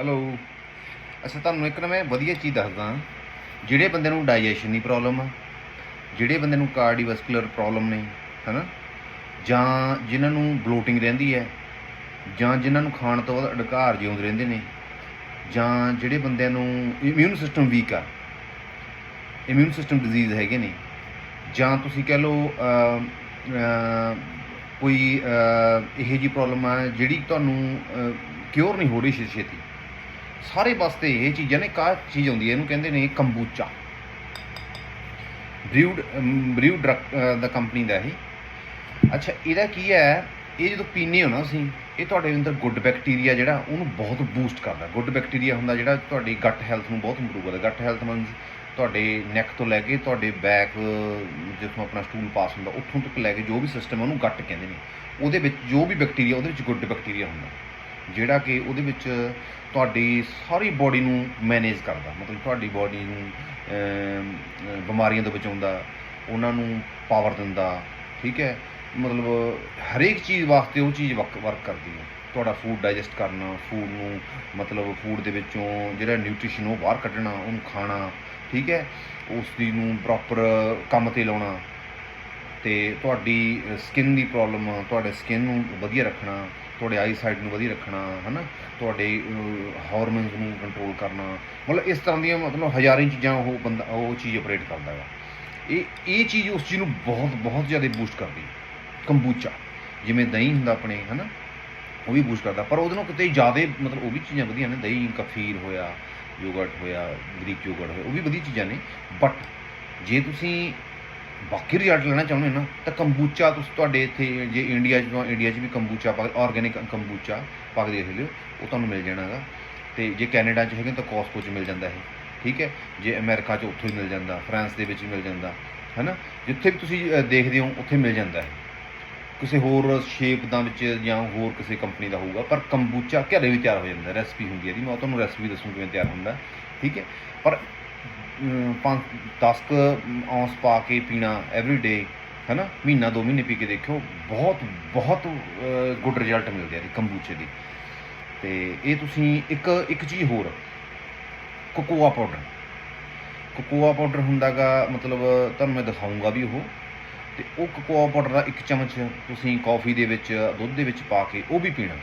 Hello ਅੱਛਾ, ਤੁਹਾਨੂੰ ਇੱਕ ਨਾ ਮੈਂ ਵਧੀਆ ਚੀਜ਼ ਦੱਸਦਾ ਜਿਹੜੇ ਬੰਦੇ ਨੂੰ ਡਾਈਜੈਸ਼ਨ ਦੀ ਪ੍ਰੋਬਲਮ ਆ, ਜਿਹੜੇ ਬੰਦੇ ਨੂੰ ਕਾਰਡੀਓਵੈਸਕੂਲਰ ਪ੍ਰੋਬਲਮ ਨੇ, ਹਨਾ? ਜਾਂ ਜਿਨ੍ਹਾਂ ਨੂੰ ਬਲੋਟਿੰਗ ਰਹਿੰਦੀ ਹੈ, ਜਾਂ ਜਿਨ੍ਹਾਂ ਨੂੰ ਖਾਣ ਤੋਂ ਬਾਅਦ ਅਡਕਾਰ ਜਿਉਂਦੇ ਰਹਿੰਦੇ ਨੇ, ਜਾਂ ਜਿਹੜੇ ਬੰਦਿਆਂ ਨੂੰ ਇਮਿਊਨ ਸਿਸਟਮ ਵੀਕ ਆ ਇਮਿਊਨ ਸਿਸਟਮ ਡਿਜ਼ੀਜ਼ ਹੈਗੇ ਨੇ, ਜਾਂ ਤੁਸੀਂ ਕਹਿ ਲਓ ਕੋਈ ਇਹੋ ਜੀ ਪ੍ਰੋਬਲਮ ਆ ਜਿਹੜੀ ਤੁਹਾਨੂੰ ਕਿਉਰ ਨਹੀਂ ਹੋ ਰਹੀ ਛੇ- ਛੇਤੀ ਸਾਰੇ ਵਾਸਤੇ ਇਹ ਚੀਜ਼ਾਂ ਨੇ ਕਾ ਚੀਜ਼ ਆਉਂਦੀ ਹੈ, ਇਹਨੂੰ ਕਹਿੰਦੇ ਨੇ ਕੰਬੂਚਾ। ਬ੍ਰਿਊਡ ਬਰੀਊਡ ਦਾ ਕੰਪਨੀ ਦਾ ਇਹ। ਅੱਛਾ, ਇਹਦਾ ਕੀ ਹੈ, ਇਹ ਜਦੋਂ ਪੀਨੇ ਹੋ ਨਾ ਅਸੀਂ, ਇਹ ਤੁਹਾਡੇ ਅੰਦਰ ਗੁੱਡ ਬੈਕਟੀਰੀਆ ਜਿਹੜਾ, ਉਹਨੂੰ ਬਹੁਤ ਬੂਸਟ ਕਰਦਾ। ਗੁੱਡ ਬੈਕਟੀਰੀਆ ਹੁੰਦਾ ਜਿਹੜਾ ਤੁਹਾਡੀ ਗੱਟ ਹੈਲਥ ਨੂੰ ਬਹੁਤ ਇੰਪਰੂਵ ਕਰਦਾ। ਗੱਟ ਹੈਲਥ ਮਨ ਤੁਹਾਡੇ ਨੈਕ ਤੋਂ ਲੈ ਕੇ ਤੁਹਾਡੇ ਬੈਕ ਜਿੱਥੋਂ ਆਪਣਾ ਸਟੂਲ ਪਾਸ ਹੁੰਦਾ, ਉੱਥੋਂ ਤੱਕ ਲੈ ਕੇ ਜੋ ਵੀ ਸਿਸਟਮ ਉਹਨੂੰ ਗੱਟ ਕਹਿੰਦੇ ਨੇ। ਉਹਦੇ ਵਿੱਚ ਜੋ ਵੀ ਬੈਕਟੀਰੀਆ ਉਹਦੇ ਵਿੱਚ ਗੁੱਡ ਬੈਕਟੀਰੀਆ ਹੁੰਦਾ। ਜਿਹੜਾ ਕਿ ਉਹਦੇ ਵਿੱਚ ਤੁਹਾਡੀ ਸਾਰੀ ਬੋਡੀ ਨੂੰ ਮੈਨੇਜ ਕਰਦਾ। ਮਤਲਬ ਤੁਹਾਡੀ ਬੋਡੀ ਨੂੰ ਬਿਮਾਰੀਆਂ ਤੋਂ ਬਚਾਉਂਦਾ, ਉਹਨਾਂ ਨੂੰ ਪਾਵਰ ਦਿੰਦਾ, ਠੀਕ ਹੈ? ਮਤਲਬ ਹਰੇਕ ਚੀਜ਼ ਵਾਸਤੇ ਉਹ ਚੀਜ਼ ਵਰਕ ਕਰਦੀ ਹੈ। ਤੁਹਾਡਾ ਫੂਡ ਡਾਈਜੈਸਟ ਕਰਨਾ ਫੂਡ ਨੂੰ, ਮਤਲਬ ਫੂਡ ਦੇ ਵਿੱਚੋਂ ਜਿਹੜਾ ਨਿਊਟ੍ਰੀਸ਼ਨ ਉਹ ਬਾਹਰ ਕੱਢਣਾ, ਉਹਨੂੰ ਖਾਣਾ, ਠੀਕ ਹੈ? ਉਸ ਦੀ ਨੂੰ ਪ੍ਰੋਪਰ ਕੰਮ ਤੇ ਲਾਉਣਾ ਤੇ ਤੁਹਾਡੀ ਸਕਿਨ ਦੀ ਪ੍ਰੋਬਲਮ ਤੁਹਾਡੇ ਸਕਿਨ ਨੂੰ ਵਧੀਆ ਰੱਖਣਾ, ਤੁਹਾਡੇ ਆਈ ਸਾਈਡ ਨੂੰ ਵਧੀਆ ਰੱਖਣਾ, ਹਨਾ? ਤੁਹਾਡੇ ਹਾਰਮੋਨਸ ਨੂੰ ਕੰਟਰੋਲ ਕਰਨਾ, ਮਤਲਬ ਇਸ ਤਰ੍ਹਾਂ ਦੀਆਂ ਮਤਲਬ ਹਜ਼ਾਰਾਂ ਚੀਜ਼ਾਂ ਉਹ ਬੰਦਾ, ਉਹ ਚੀਜ਼ ਆਪਰੇਟ ਕਰਦਾ ਹੈ ਇਹ ਇਹ ਚੀਜ਼ ਉਸ ਚੀਜ਼ ਨੂੰ ਬਹੁਤ ਬਹੁਤ ਜ਼ਿਆਦਾ ਬੂਸਟ ਕਰਦੀ ਕੰਬੂਚਾ ਜਿਵੇਂ ਦਹੀਂ ਹੁੰਦਾ ਆਪਣੇ, ਹਨਾ? ਉਹ ਵੀ ਬੂਸਟ ਕਰਦਾ, ਪਰ ਉਹਦੇ ਨਾਲ ਕਿਤੇ ਜ਼ਿਆਦਾ ਮਤਲਬ ਉਹ ਵੀ ਚੀਜ਼ਾਂ ਵਧੀਆ ਨੇ, ਦਹੀਂ, ਕਫੀਰ ਹੋਇਆ ਯੋਗਰਟ ਹੋਇਆ ਗ੍ਰੀਕ ਯੋਗਰਟ ਹੋਇਆ, ਉਹ ਵੀ ਵਧੀਆ ਚੀਜ਼ਾਂ ਨੇ। ਬਟ ਜੇ ਤੁਸੀਂ ਬਾਕੀ ਰਿਜ਼ਲਟ ਲੈਣਾ ਚਾਹੁੰਦੇ ਹੋ ਨਾ, ਤਾਂ ਕੰਬੂਚਾ ਤੁਸੀਂ ਤੁਹਾਡੇ ਇੱਥੇ ਜੇ ਇੰਡੀਆ 'ਚ ਤਾਂ ਇੰਡੀਆ 'ਚ ਵੀ ਕੰਬੂਚਾ ਪਾ ਆਰਗੈਨਿਕ ਕੰਬੂਚਾ ਪਾ ਕੇ ਦੇਖ ਲਿਓ, ਉਹ ਤੁਹਾਨੂੰ ਮਿਲ ਜਾਣਾਗਾ ਤੇ ਜੇ ਕੈਨੇਡਾ 'ਚ ਹੈਗੇ ਤਾਂ ਕੋਸਕੋ 'ਚ ਮਿਲ ਜਾਂਦਾ ਹੈ ਠੀਕ ਹੈ? ਜੇ ਅਮਰੀਕਾ 'ਚ ਉੱਥੋਂ ਹੀ ਮਿਲ ਜਾਂਦਾ, ਫਰਾਂਸ ਦੇ ਵਿੱਚ ਮਿਲ ਜਾਂਦਾ, ਹੈਨਾ? ਜਿੱਥੇ ਵੀ ਤੁਸੀਂ ਦੇਖਦੇ ਹੋ, ਉੱਥੇ ਮਿਲ ਜਾਂਦਾ ਹੈ ਕਿਸੇ ਹੋਰ ਸ਼ੇਪ ਦਾ ਵਿੱਚ ਜਾਂ ਹੋਰ ਕਿਸੇ ਕੰਪਨੀ ਦਾ ਹੋਊਗਾ, ਪਰ ਕੰਬੂਚਾ ਘਰੇ ਵੀ ਤਿਆਰ ਹੋ ਜਾਂਦਾ ਰੈਸਪੀ ਹੁੰਦੀ ਹੈ ਇਹਦੀ। ਮੈਂ ਉਹ ਤੁਹਾਨੂੰ ਰੈਸਪੀ ਦੱਸੂੰ ਕਿਵੇਂ ਤਿਆਰ ਹੁੰਦਾ, ਠੀਕ ਹੈ? ਪਰ ਪੰਜ 10 ਕੁ ਔਂਸ ਪਾ ਕੇ ਪੀਣਾ ਐਵਰੀ ਡੇ ਹੈਨਾ? ਮਹੀਨਾ, ਦੋ ਮਹੀਨੇ ਪੀ ਕੇ ਦੇਖਿਓ, ਬਹੁਤ ਬਹੁਤ ਗੁੱਡ ਰਿਜ਼ਲਟ ਮਿਲਦੇ ਆ ਜੀ ਕੰਬੂਚੇ ਦੀ। ਤੇ ਇਹ ਤੁਸੀਂ ਇੱਕ ਇੱਕ ਚੀਜ਼ ਹੋਰ ਕੋਕੋਆ ਪਾਊਡਰ ਕੋਕੋਆ ਪਾਊਡਰ ਹੁੰਦਾਗਾ, ਮਤਲਬ ਤੁਹਾਨੂੰ ਮੈਂ ਦਿਖਾਉਂਗਾ ਵੀ ਉਹ। ਤੇ ਉਹ ਕੋਕੋਆ ਪਾਊਡਰ ਦਾ ਇੱਕ ਚਮਚ ਤੁਸੀਂ ਕਾਫੀ ਦੇ ਵਿੱਚ, ਦੁੱਧ ਦੇ ਵਿੱਚ ਪਾ ਕੇ ਉਹ ਵੀ ਪੀਣਾ।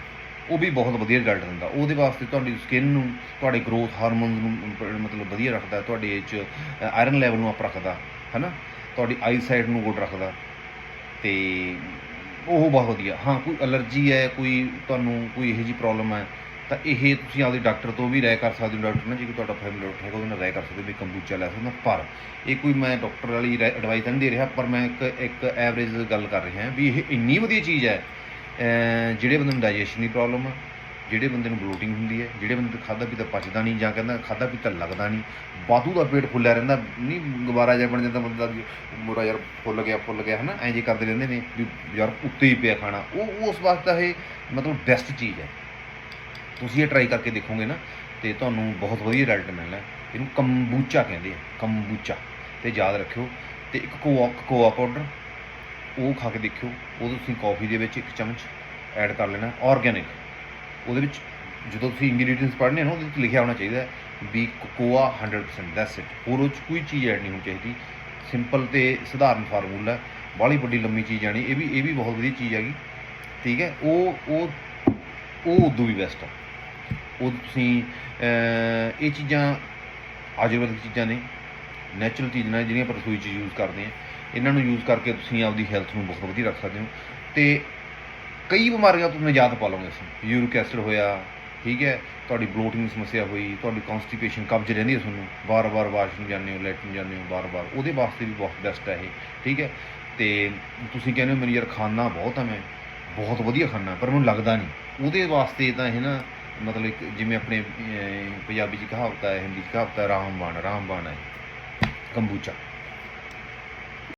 ਉਹ ਵੀ ਬਹੁਤ ਵਧੀਆ ਰਿਜ਼ਲਟ ਦਿੰਦਾ। ਉਹਦੇ ਵਾਸਤੇ ਤੁਹਾਡੀ ਸਕਿਨ ਨੂੰ, ਤੁਹਾਡੇ ਗਰੋਥ ਹਾਰਮੋਨਸ ਨੂੰ ਮਤਲਬ ਵਧੀਆ ਰੱਖਦਾ, ਤੁਹਾਡੇ ਇਹ 'ਚ ਆਇਰਨ ਲੈਵਲ ਨੂੰ ਅਪ ਰੱਖਦਾ, ਹੈਨਾ? ਤੁਹਾਡੀ ਆਈ ਸਾਈਡ ਨੂੰ ਗੁੱਡ ਰੱਖਦਾ। ਤੇ ਉਹ ਬਹੁਤ ਵਧੀਆ। ਹਾਂ, ਕੋਈ ਅਲਰਜੀ ਹੈ, ਕੋਈ ਤੁਹਾਨੂੰ ਕੋਈ ਇਹੋ ਜਿਹੀ ਪ੍ਰੋਬਲਮ ਹੈ, ਤਾਂ ਇਹ ਤੁਸੀਂ ਆਪਦੇ ਡਾਕਟਰ ਤੋਂ ਵੀ ਰਾਏ ਕਰ ਸਕਦੇ ਹੋ ਡਾਕਟਰ ਨਾਲ ਜੇ ਕੋਈ ਤੁਹਾਡਾ ਫੈਮਿਲੀ ਡਾਕਟਰ ਹੈਗਾ, ਉਹਦੇ ਨਾਲ ਰਾਏ ਕਰ ਸਕਦੇ ਹੋ ਵੀ ਕੰਬੂਚਾ ਲੈ ਸਕਦੇ। ਪਰ ਇਹ ਕੋਈ ਮੈਂ ਡਾਕਟਰ ਵਾਲੀ ਐਡਵਾਈਸ ਨਹੀਂ ਦੇ ਰਿਹਾ, ਪਰ ਮੈਂ ਇੱਕ ਇੱਕ ਐਵਰੇਜ ਗੱਲ ਕਰ ਰਿਹਾ ਵੀ ਇਹ ਇੰਨੀ ਵਧੀਆ ਚੀਜ਼ ਹੈ ਜਿਹੜੇ ਬੰਦੇ ਨੂੰ ਡਾਈਜੈਸ਼ਨ ਦੀ ਪ੍ਰੋਬਲਮ ਆ, ਜਿਹੜੇ ਬੰਦੇ ਨੂੰ ਬਲੋਟਿੰਗ ਹੁੰਦੀ ਹੈ ਜਿਹੜੇ ਬੰਦੇ ਤੋਂ ਖਾਦਾ ਪੀਤਾ ਪਚਦਾ ਨਹੀਂ ਜਾਂ ਕਹਿੰਦਾ ਖਾਦਾ ਪੀਤਾ ਲੱਗਦਾ ਨਹੀਂ, ਵਾਧੂ ਦਾ ਪੇਟ ਫੁੱਲਿਆ ਰਹਿੰਦਾ, ਨਹੀਂ ਗੁਬਾਰਾ ਜਿਹਾ ਬਣ ਜਾਂਦਾ ਬੰਦਾ ਵੀ ਮੋਰਾ ਯਾਰ ਫੁੱਲ ਗਿਆ ਫੁੱਲ ਗਿਆ, ਹਨਾ, ਐਂ ਜੇ ਕਰਦੇ ਰਹਿੰਦੇ ਨੇ ਵੀ ਯਾਰ ਉੱਤੇ ਹੀ ਪਿਆ ਖਾਣਾ। ਉਹ, ਉਸ ਵਾਸਤੇ ਇਹ ਮਤਲਬ ਬੈਸਟ ਚੀਜ਼ ਹੈ ਤੁਸੀਂ ਇਹ ਟਰਾਈ ਕਰਕੇ ਦੇਖੋਗੇ ਨਾ, ਤੇ ਤੁਹਾਨੂੰ ਬਹੁਤ ਵਧੀਆ ਰਿਜ਼ਲਟ ਮਿਲਣਾ। ਇਹਨੂੰ ਕੰਬੂਚਾ ਕਹਿੰਦੇ ਆ ਕੰਬੂਚਾ ਤੇ ਯਾਦ ਰੱਖਿਓ। ਤੇ ਇੱਕ ਕੋਆ ਕੋਆ ਪਾਊਡਰ ਉਹ ਖਾ ਕੇ ਦੇਖਿਓ ਉਹ ਤੁਸੀਂ ਕਾਫੀ ਦੇ ਵਿੱਚ ਇੱਕ ਚਮਚ ਐਡ ਕਰ ਲੈਣਾ ਆਰਗੈਨਿਕ ਉਹਦੇ ਵਿੱਚ ਜਦੋਂ ਤੁਸੀਂ ਇੰਗਰੀਡੀਐਂਟਸ ਪੜ੍ਹਨੇ ਨਾ, ਉਹਦੇ ਵਿੱਚ ਲਿਖਿਆ ਹੋਣਾ ਚਾਹੀਦਾ ਵੀ ਕੋਕੋਆ 100% ਦੈਟਸ ਇਟ ਹੋਰ ਉਹ 'ਚ ਕੋਈ ਚੀਜ਼ ਐਡ ਨਹੀਂ ਹੋਣੀ ਚਾਹੀਦੀ। ਸਿੰਪਲ ਤੇ ਸਧਾਰਨ ਫਾਰਮੂਲਾ ਹੈ ਵੱਡੀ ਲੰਮੀ ਚੀਜ਼ ਆਣੀ ਇਹ ਵੀ ਇਹ ਵੀ ਬਹੁਤ ਵਧੀਆ ਚੀਜ਼ ਹੈਗੀ। ਠੀਕ ਹੈ, ਉਹ ਉਹ ਉਹ ਉਦੋਂ ਵੀ ਬੈਸਟ ਆ। ਉਹ ਤੁਸੀਂ ਇਹ ਚੀਜ਼ਾਂ ਆਯੁਰਵੈਦਿਕ ਚੀਜ਼ਾਂ ਨੇ ਨੈਚੁਰਲ ਚੀਜ਼ਾਂ ਨੇ ਜਿਹੜੀਆਂ ਆਪਾਂ ਰਸੋਈ 'ਚ ਯੂਜ਼ ਕਰਦੇ ਹਾਂ ਇਹਨਾਂ ਨੂੰ ਯੂਜ਼ ਕਰਕੇ ਤੁਸੀਂ ਆਪਦੀ ਹੈਲਥ ਨੂੰ ਬਹੁਤ ਵਧੀਆ ਰੱਖ ਸਕਦੇ ਹੋ। ਤੇ ਕਈ ਬਿਮਾਰੀਆਂ ਤੋਂ ਨਿਜਾਤ ਪਾ ਲਓਗੇ ਤੁਸੀਂ ਯੂਰਿਕ ਐਸਿਡ ਹੋਇਆ, ਠੀਕ ਹੈ, ਤੁਹਾਡੀ ਬਲੋਟਿੰਗ ਦੀ ਸਮੱਸਿਆ ਹੋਈ, ਤੁਹਾਡੀ ਕਨਸਟੀਪੇਸ਼ਨ ਕਬਜ਼ ਰਹਿੰਦੀ ਹੈ ਤੁਹਾਨੂੰ, ਵਾਰ-ਵਾਰ ਵਾਸ਼ਰੂਮ ਜਾਂਦੇ ਹੋ ਲੈਟਰਿਨ ਜਾਂਦੇ ਹੋ, ਵਾਰ-ਵਾਰ, ਉਹਦੇ ਵਾਸਤੇ ਵੀ ਬਹੁਤ ਬੈਸਟ ਹੈ ਇਹ, ਠੀਕ ਹੈ। ਤੇ ਤੁਸੀਂ ਕਹਿੰਦੇ ਹੋ, ਮੈਨੂੰ ਯਾਰ ਖਾਣਾ ਬਹੁਤ ਆ, ਮੈਂ ਬਹੁਤ ਵਧੀਆ ਖਾਣਾ, ਪਰ ਮੈਨੂੰ ਲੱਗਦਾ ਨਹੀਂ। ਉਹਦੇ ਵਾਸਤੇ ਤਾਂ ਇਹ ਨਾ, ਮਤਲਬ ਇੱਕ ਜਿਵੇਂ ਆਪਣੇ ਪੰਜਾਬੀ 'ਚ ਕਹਾਵਤ ਹੈ, ਹਿੰਦੀ 'ਚ ਕਹਾਵਤ ਹੈ, ਰਾਮਬਾਣ ਰਾਮਬਾਣ ਹੈ, ਕੰਬੂਚਾ।